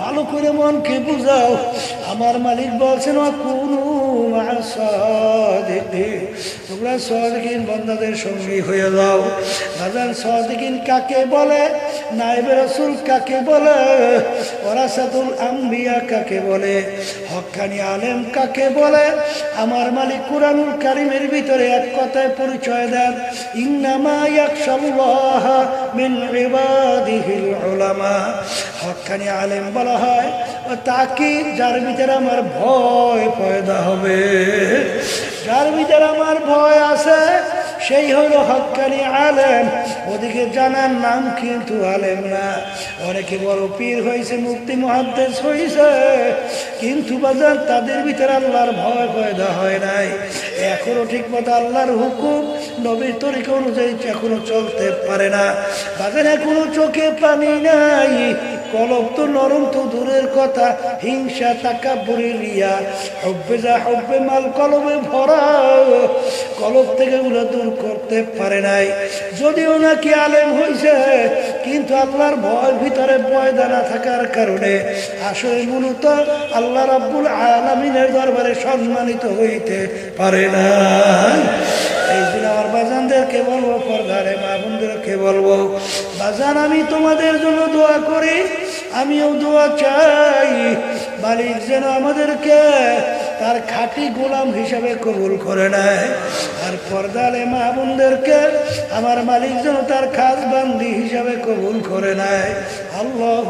ভালো করে মনকে বুঝাও। আমার মালিক বলছেন কোন তোমরা সদিকিন বন্ধাদের সঙ্গী হয়ে যাও। রাজার সদিকিন কাকে বলে? নাইবে রসুল কাকে বলে? ওরাসাতুল আম্বিয়া কাকে বলে? হক্কানি আলেম কাকে বলে? আমার মালিক কুরানুল কারিমের ভিতরে এক কথায় পরিচয় দেন, ইন্নামা ইয়াকশাল্লাহ মিন ইবাদিহিল উলামা। হক্কানি আলেম বলা হয় তাকে যার ভিতরে আমার ভয় পয়দা হবে। যার ভিতরে আমার ভয় আছে সেই হলো হকালি আলেম। ওদিকে জানার নাম কিন্তু আলেম না। অনেকে বড় পীর হয়েছে, মুক্তি মহাদ্দেশ হয়েছে। কিন্তু বাজার তাদের ভিতরে আল্লাহর ভয় পয়দা হয় নাই। এখনও ঠিক মতো আল্লাহর হুকুম নবীর তরিকা অনুযায়ী এখনও চলতে পারে না। বাজার এখনও চোখে পানি নাই। কলব তো নরম তো দূরের কথা। হিংসা টাকা বুড়ি রিয়া। হব্বে যা হব্বে মাল কলবে ভরা। কলব থেকে ওগুলো দূর করতে পারে নাই। যদিও নাকি আলেম হয়েছে কিন্তু আল্লাহর ভয় ভিতরে পয়দা না থাকার কারণে আসলে মূলত আল্লাহ রাব্বুল আলমিনের দরবারে সম্মানিত হইতে পারে না বাজানদেরকে বলব, পর্দারে মা বোনদেরকে বলব, বাজান, আমি তোমাদের জন্য দোয়া করি, আমিও দোয়া চাই। মালিক যেন আমাদেরকে তার খাঁটি গোলাম হিসাবে কবুল করে নেয়। আর পর্দালে মা বোনদেরকে আমার মালিক যেন তার খাস বান্দি হিসাবে কবুল করে নেয়। আল্লাহ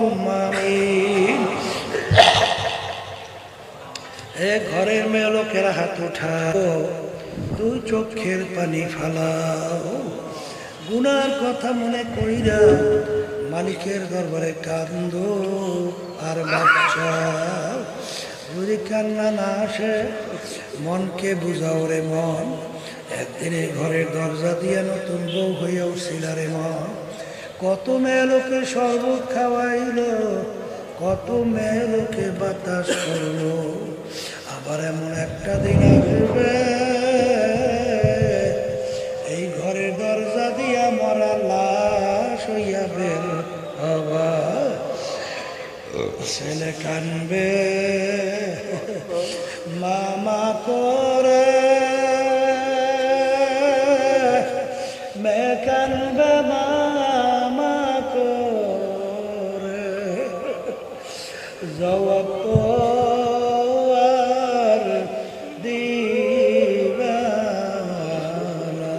এ ঘরের মেয়ে লোকেরা হাত উঠাও। দুই চোখের পানি ফালাও। গুনার কথা মনে কইরা মালিকের দরবারে কান্দ আর বাচ্চা যদি কান্না না আসে, মনকে বুঝাও রে মন। একদিন ঘরের দরজা দিয়ে নতুন বউ হয়ে উঠছিল রে মন। কত মেয়ে লোকে শরবত খাওয়াইল, কত মেয়ে লোকে বাতাস করল। আবার এমন একটা দিন আসবে ছেলে কানবে। মামা করে। কানবে মামা করে। জবাব আর দিবা না।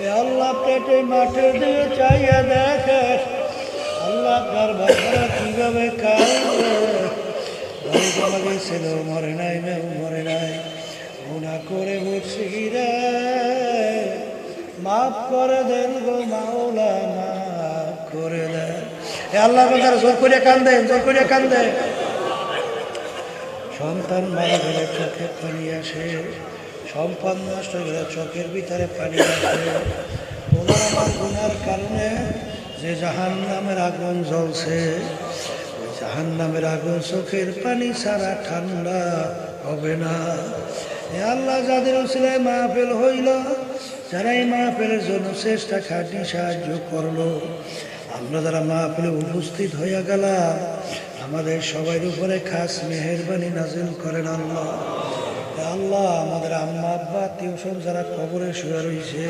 এ আল্লাহ পেটে মাঠে দিয়ে চাইয়া তার বাচ্চারা কীভাবে কাঁদবে তোমাকে মরে নাই মেউ মরে নাই। গুণা করে বসি রে। মাফ করে দেন গো মাওলা, মাফ করে দেন। আল্লাহ বাজার জোর করে কান্দে, জোর করে কান্দে। সন্তান মারা গেলে চোখে পানি আসে। সম্পদ নষ্ট গেলে চোখের ভিতরে পানি আসে। তোমার আমার গুনার কারণে যে জাহান নামের আগুন জ্বলছে জাহান নামের আগুন চোখের পানি ছাড়া ঠান্ডা হবে না। এ আল্লাহ যাদের উসিলায় মাহফিল হইল, যারা এই মাহফিলের জন্য চেষ্টা খাটি সাহায্য করল, আমরা যারা মাহফিলে উপস্থিত হইয়া গেলাম, আমাদের সবার উপরে খাস মেহরবানি নাজিল করেন আল্লাহ। আল্লাহ আমাদের আম্মা আব্বা, টিউশন যারা খবরে শুয়ে রয়েছে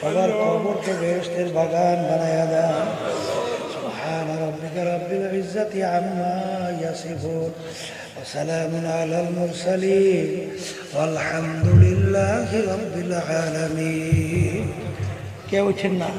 সবার কবরকে বেহেস্তের বাগান বানায়া দেন سبحان ربك رب العزة عما يصفون وسلام على المرسلين والحمد لله رب العالمين কেউ ছিলেন না